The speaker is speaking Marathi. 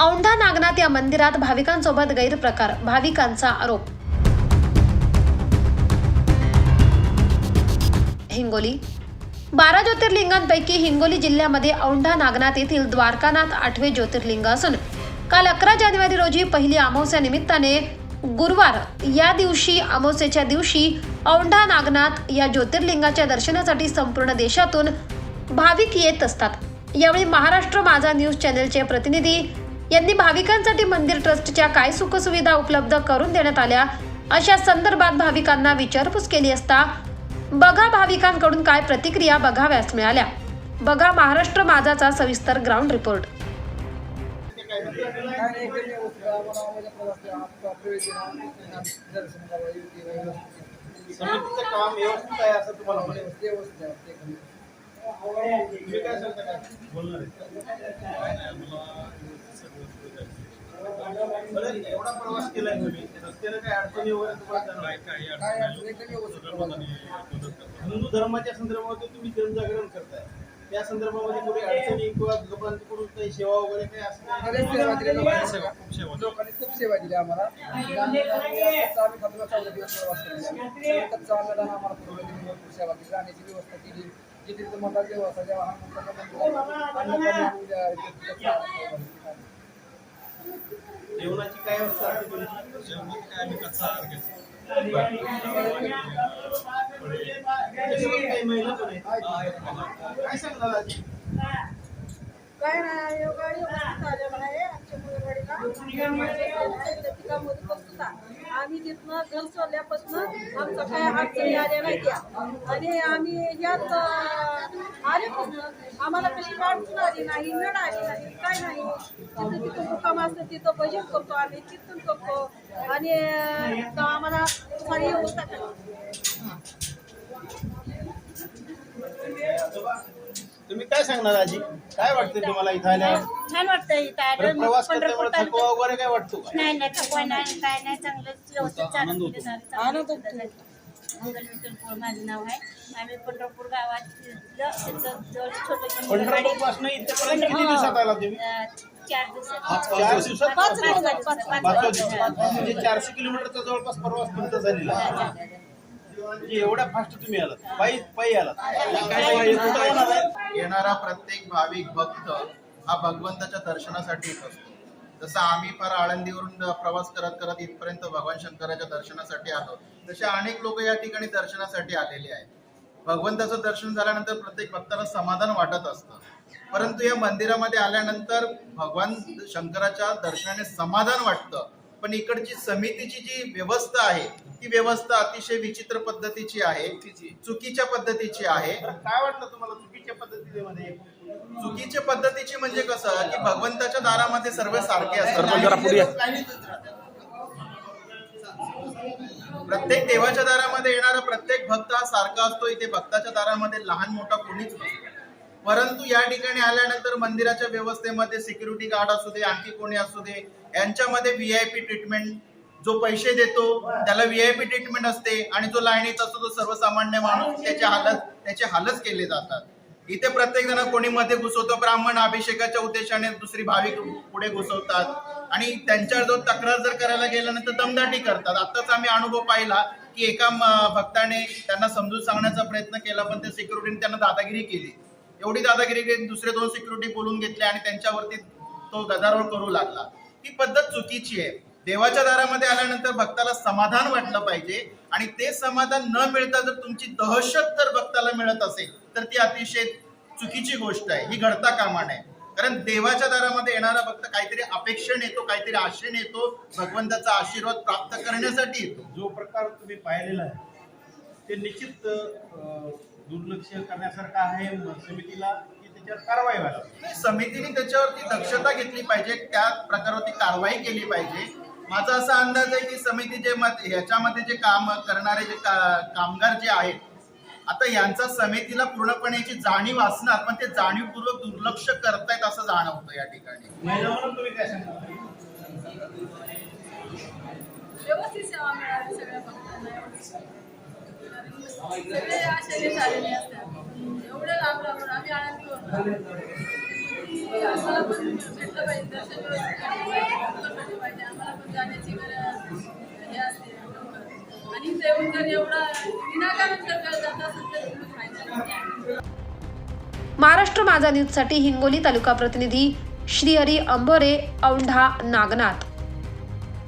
औंढा नागनाथ या मंदिरात भाविकांसोबत गैरप्रकार भाविकांचा आरोप. हिंगोली. बारा ज्योतिर्लिंगांपैकी हिंगोली जिल्ह्यामध्ये औंढा नागनाथ येथील द्वारकानाथ आठवे ज्योतिर्लिंग असून काल अकरा जानेवारी रोजी पहिली अमावस्या निमित्ताने गुरुवार या दिवशी अमावस्येच्या दिवशी औंढा नागनाथ या ज्योतिर्लिंगाच्या दर्शनासाठी संपूर्ण देशातून भाविक येत असतात. यावेळी महाराष्ट्र माझा न्यूज चॅनेलचे प्रतिनिधी यांनी भाविकांसाठी मंदिर ट्रस्टच्या काय सुखसुविधा उपलब्ध करून देण्यात आल्या अशा संदर्भात भाविकांना विचारपूस केली असता बघा भाविकांकडून काय प्रतिक्रिया बघाव्यास मिळाल्या. बघा महाराष्ट्र माझाचा सविस्तर ग्राउंड रिपोर्ट समितीचं काम व्यवस्थित आहे असं तुम्हाला म्हणे व्यवस्थित व्यवस्थित आहे. ते कमी. तुम्ही काय सांगता काय बोलणार बरं, एवढा प्रवास केलाय तुम्ही रस्त्याने काय अडचणी वगैरे तुम्हाला? काय अडचण. हिंदू धर्माच्या संदर्भामध्ये तुम्ही जनजागरण करताय त्या संदर्भामध्ये कुठे अडचणी किंवा लोकांकडून काही सेवा वगैरे काही असं? बरेच सेवा दिली लोकांनी. लोकांनी खूप सेवा दिली आम्हाला. आम्ही आम्ही कच्चा आम्ही खातो चौदा दिवस प्रवास केला. कच्चा अन्नदान आम्हाला. पूर्ण दिली भरपूर सेवा केली. राहण्याची व्यवस्था केली. जिथे तिथे म्हणतात व्यवस्था जेव्हा द्या, इथे कच्चा जेवणाची काय व्यवस्था असते तुमची? त्याच्यामध्ये काही महिला पण आहेत. काय सांगणार आजी? काय नाही योगा व्यवस्थित झालेला आहे आमच्या मुलगाडीला पिकामध्ये बसतो आम्ही तिथनं घर सोडल्यापासून आमचा काय अडचणी आल्या नाही त्या. आणि आम्ही यात आल्यापासून आम्हाला कशी अडचण आली नाही नड आली नाही काय नाही. तिथं तिथं मुक्काम असतं तिथं भजन करतो आम्ही चिंतन करतो. आणि आम्हाला सारी व्यवस्था करतो तुम्ही काय सांगणार आजी? काय वाटतं तुम्हाला इथं आल्यावर? छान वाटतंय इथं बरं, आलं प्रवास पंढरपूर करताना थकवा वगैरे काय वाटतो का? नाही नाही थकवा नाही काय नाही चांगलं व्यवस्थित चांगलं झालं. मंगल विठ्ठल माझं नाव आहे. आम्ही पंढरपूर गावात तिथलं- तिथं जवळ छोटं पंढरपूरपासून इथेपर्यंत किती दिवसात आला तुम्ही? चार दिवसात. चार पाच पाच-. म्हणजे चारशे किलोमीटरचा जवळपास प्रवास तुमचा झालेला. आहे. म्हणजे एवढ्या फास्ट तुम्ही आलात. पायी पायी आलात? येणारा प्रत्येक भाविक भक्त हा भगवंताच्या दर्शनासाठी येत असतो. जसं आम्ही फार आळंदीवरून प्रवास करत करत इथपर्यंत भगवान शंकराच्या दर्शनासाठी आलो तसे अनेक लोक या ठिकाणी दर्शनासाठी आलेले आहेत. भगवंताचं दर्शन झाल्यानंतर प्रत्येक भक्ताला समाधान वाटत असतं. परंतु या मंदिरामध्ये आल्यानंतर भगवान शंकराच्या दर्शनाने समाधान वाटतं. पण इकडची समितीची जी व्यवस्था आहे ती व्यवस्था अतिशय विचित्र पद्धतीची आहे चुकीच्या पद्धतीची आहे. काय वाटलं तुम्हाला चुकीच्या पद्धतीमध्ये? चुकीच्या पद्धतीची म्हणजे कसं की भगवंताच्या दारामध्ये सर्व सारखे असतात. प्रत्येक देवाच्या दारामध्ये येणारा प्रत्येक भक्त हा सारखा असतो इथे भक्ताच्या दारामध्ये लहान मोठा कोणीच नसतो. परंतु या ठिकाणी आल्यानंतर मंदिराच्या व्यवस्थेमध्ये सिक्युरिटी गार्ड असू दे आणखी कोणी असू दे यांच्यामध्ये व्ही आय पी ट्रीटमेंट जो पैसे देतो त्याला व्ही आय पी ट्रीटमेंट असते आणि जो लाईनीत असतो तो सर्वसामान्य माणूस त्याचे हालत त्याचे हालच केले जातात. इथे प्रत्येक जण कोणी मध्ये घुसवतो ब्राह्मण अभिषेकाच्या उद्देशाने दुसरी भाविक पुढे घुसवतात. आणि त्यांच्यावर जो तक्रार जर करायला गेल्यानंतर दमदाटी करतात. आताच आम्ही अनुभव पाहिला की एका भक्ताने त्यांना समजून सांगण्याचा प्रयत्न केला पण त्या सिक्युरिटीने त्यांना दादागिरी केली. एवढी दादागिरी दुसरे दोन सिक्युरिटी बोलून घेतले आणि त्यांच्यावरती तो गदारोळ करू लागला. ही पद्धत चुकीची आहे. देवाच्या दारामध्ये आल्यानंतर भक्ताला समाधान वाटलं पाहिजे आणि ते समाधान न मिळता जर तुमची दहशत जर भक्ताला मिळत असेल तर ती अतिशय चुकीची गोष्ट आहे. ही घडता कामा नये. कारण देवाच्या दारामध्ये येणारा भक्त काहीतरी अपेक्षण येतो काहीतरी आशेने येतो भगवंताचा आशीर्वाद प्राप्त करण्यासाठी येतो. जो प्रकार तुम्ही पाहिलेला आहे ते निश्चित दुर्लक्ष करण्यासारखं आहे समितीला की त्याच्यावर कारवाई व्हायला समितीने त्याच्यावरती दक्षता घेतली पाहिजे त्या प्रकारावरती कारवाई केली पाहिजे. माझा असा अंदाज आहे की समिती जे मत ह्याच्यामध्ये जे काम करणारे जे का- कामगार जे आहेत आता यांचा समितीला पूर्णपणे याची जाणीव असणार पण ते जाणीवपूर्वक दुर्लक्ष करतायत असं जाणवतं या ठिकाणी. तुम्ही काय सांगता? व्यवस्थित सेवा मिळावी सगळ्या भक्तांना एवढीच. कारण सगळे झालेले असतात. एवढं आम्ही आनंदी होतो. आम्हाला पण भेटलं पाहिजे दर्शन भेटलं पाहिजे आम्हाला पण जाण्याची गरज हे असते. आणि जर एवढा विनाकारण जर जात असेल तर फायदा महाराष्ट्र माझा न्यूजसाठी हिंगोली तालुका प्रतिनिधी श्रीहरी अंबोरे औंढा नागनाथ.